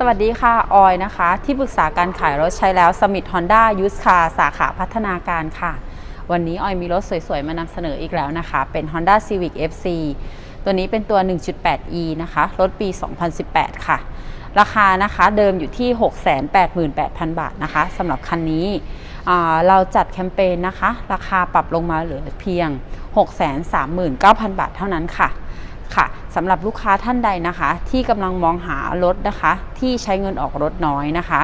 สวัสดีค่ะ ออยนะคะ ที่ปรึกษาการขายรถใช้แล้วสมิ t ฮอนด้ายูสคาสาขาพัฒนาการค่ะ วันนี้ออยมีรถสวยๆ มานำเสนออีกแล้วนะคะ เป็น Honda Civic FC ตัวนี้เป็นตัว 1.8e นะคะ รถปี 2018 ค่ะ ราคานะคะเดิมอยู่ที่ 688,000 บาทนะคะสำหรับคันนี้เราจัดแคมเปญนะคะ ราคาปรับลงมาเหลือเพียง 639,000 บาทเท่านั้นค่ะ ค่ะสำหรับลูกค้าท่านใดนะคะ ที่กำลังมองหารถนะคะ ที่ใช้เงินออกรถน้อยนะคะ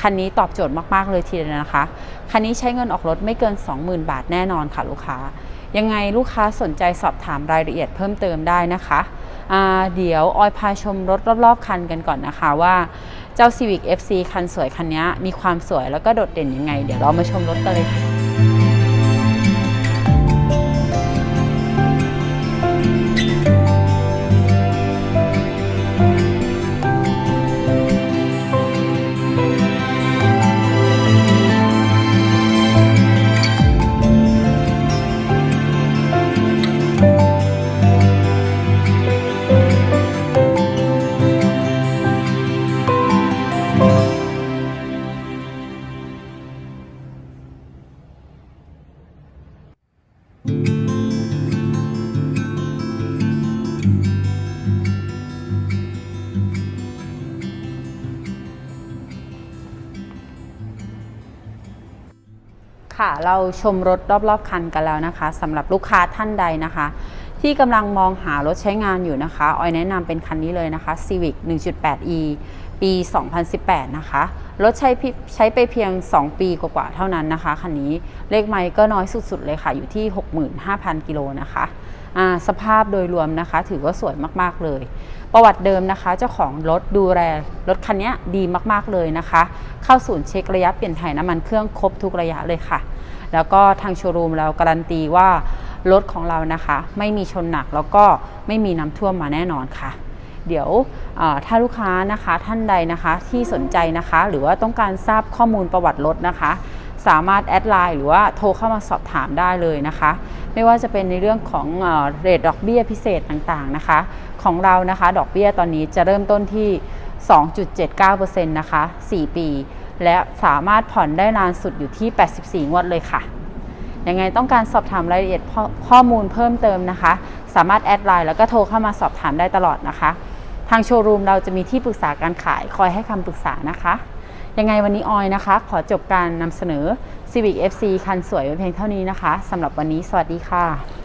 คันนี้ตอบโจทย์มาก ๆ เลยทีเดียวนะคะ คันนี้ใช้เงินออกรถไม่เกิน 20,000 บาทแน่นอนค่ะลูกค้า ยังไงลูกค้าสนใจสอบถามรายละเอียดเพิ่มเติมได้นะคะเดี๋ยวออยพาชมรถรอบ ๆ คันกันก่อนนะคะว่าเจ้า Civic FC คันสวยคันนี้มีความสวยแล้วก็โดดเด่นยังไง เดี๋ยวเรามาชมรถกันเลยค่ะ ค่ะ เราชมรถรอบๆคันกันแล้วนะคะสำหรับลูกค้าท่านใดนะคะ ที่กำลังมองหารถใช้งานอยู่นะคะออยแนะนำเป็นคันนี้เลยนะคะ Civic 1.8e ปี 2018 นะคะ รถใช้ใช้ไปเพียง 2 ปีกว่าๆเท่านั้นนะคะคันนี้เลขไมล์ก็น้อยสุดๆเลยค่ะ อยู่ที่ 65,000 กิโลนะคะสภาพโดยรวมนะคะ ถือว่าสวยมากๆเลย ประวัติเดิมนะคะ เจ้าของรถดูแลรถคันนี้ดีมากๆเลยนะคะ เข้าศูนย์เช็คระยะเปลี่ยนถ่ายน้ำมันเครื่องครบทุกระยะเลยค่ะ แล้วก็ทางโชว์รูมเราการันตีว่ารถของเรานะคะ ไม่มีชนหนักแล้วก็ไม่มีน้ำท่วมมาแน่นอนค่ะ เดี๋ยวถ้าลูกค้านะคะท่านใดนะคะที่สนใจนะคะ หรือว่าต้องการทราบข้อมูลประวัติรถนะคะ สามารถแอดไลน์หรือว่าโทรเข้ามาสอบถามได้เลยนะคะ ไม่ว่าจะเป็นในเรื่องของเรทดอกเบี้ยพิเศษต่างๆนะคะ ของเรานะคะดอกเบี้ยตอนนี้จะเริ่มต้นที่ 2.79%นะคะ 4 ปี และสามารถผ่อนได้นานสุดอยู่ที่ 84 งวดเลยค่ะยังไงต้องการสอบถามรายละเอียดข้อมูลเพิ่มเติมนะคะ สามารถแอดไลน์แล้วก็โทรเข้ามาสอบถามได้ตลอดนะคะ ทางโชว์รูมเราจะมีที่ปรึกษาการขายคอยให้คำปรึกษานะคะ ยังไงวันนี้ออยนะคะ ขอจบการนำเสนอ Civic FC คันสวยไว้เพียงเท่านี้นะคะสำหรับวันนี้สวัสดีค่ะ